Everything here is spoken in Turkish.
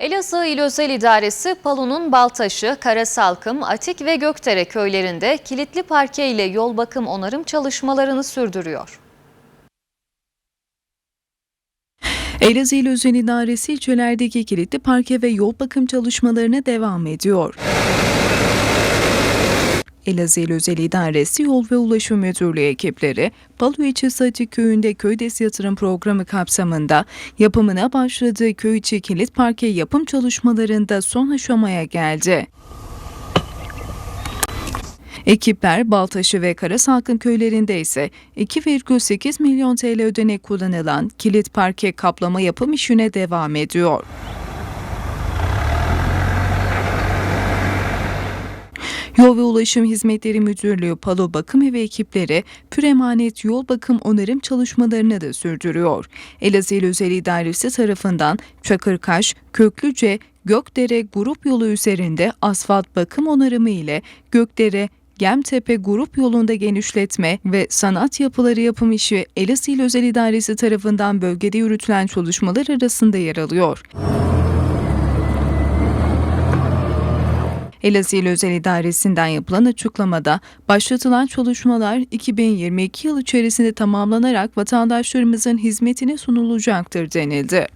Elazığ İl Özel İdaresi Palu'nun Baltaşı, Karasalkım, Atik ve Gökdere köylerinde kilitli parke ile yol bakım onarım çalışmalarını sürdürüyor. Elazığ İl Özel İdaresi ilçelerdeki kilitli parke ve yol bakım çalışmalarına devam ediyor. Elazığ Özel İdaresi Yol ve Ulaşım Müdürlüğü ekipleri, Balu ilçesi Atik köyünde köydes yatırım programı kapsamında yapımına başladığı köy içi kilit parke yapım çalışmalarında son aşamaya geldi. Ekipler Baltaşı ve Karasalkım köylerinde ise 2,8 milyon TL ödenek kullanılan kilit parke kaplama yapım işine devam ediyor. Yol ve Ulaşım Hizmetleri Müdürlüğü Palo Bakım Evi ekipleri püremanet yol bakım onarım çalışmalarını da sürdürüyor. Elazığ Özel İdaresi tarafından Çakırkaş, Köklüce, Gökdere grup yolu üzerinde asfalt bakım onarımı ile Gökdere, Gemtepe grup yolunda genişletme ve sanat yapıları yapım işi Elazığ Özel İdaresi tarafından bölgede yürütülen çalışmalar arasında yer alıyor. Elazığ İl Özel İdaresi'nden yapılan açıklamada başlatılan çalışmalar 2022 yıl içerisinde tamamlanarak vatandaşlarımızın hizmetine sunulacaktır denildi.